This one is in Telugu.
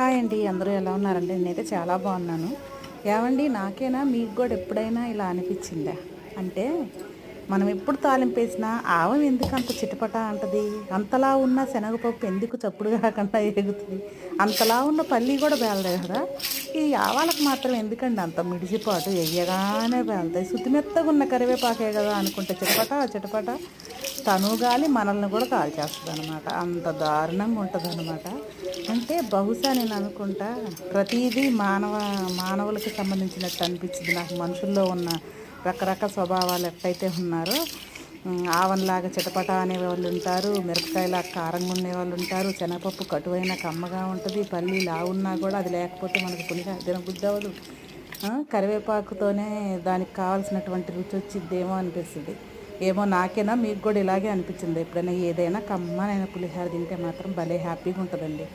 హాయ్ అండి అందరూ ఎలా ఉన్నారండి? నేనైతే చాలా బాగున్నాను. ఏమండి నాకేనా? మీకు కూడా ఎప్పుడైనా ఇలా అనిపించిందా? అంటే మనం ఎప్పుడు తాలింపు వేసినా ఆవం ఎందుకు అంత చిటపట అంటది? అంతలా ఉన్న శనగపప్పు ఎందుకు చప్పుడు కాకుండా ఎగుతుంది అంతలా ఉన్న పల్లి కూడా బేలదే కదా? ఈ ఆవాలకు మాత్రం ఎందుకండి అంత మిడిసిపాటు? ఎయ్యగానే బేలుతాయి. శుతిమెత్తగా ఉన్న కరివేపాకే కదా అనుకుంటే చిటపట చిటపట? తను గాలి మనల్ని కూడా కాల్చేస్తుంది అనమాట అంత దారుణంగా ఉంటుంది అనమాట అంటే బహుశా నేను అనుకుంటా ప్రతిదీ మానవ మానవులకి సంబంధించినట్టు అనిపించింది నాకు మనుషుల్లో ఉన్న రకరకాల స్వభావాలు ఎట్టయితే ఉన్నారో ఆవన్లాగా చిటపట అనే వాళ్ళు ఉంటారు మిరపకాయలా కారంగా ఉండే వాళ్ళు ఉంటారు శనగపప్పు కటువైన కమ్మగా ఉంటుంది పల్లి లావున్నా కూడా అది లేకపోతే మనకు పులిగా తినబుద్ధి అవ్వదు కరివేపాకుతోనే దానికి కావాల్సినటువంటి రుచి వచ్చిద్దేమో అనిపిస్తుంది. ఏమో నాకేనా? మీకు కూడా ఇలాగే అనిపించింది? ఎప్పుడైనా ఏదైనా కమ్మనైనా పులిహోర తింటే మాత్రం భలే హ్యాపీగా ఉంటుందండి.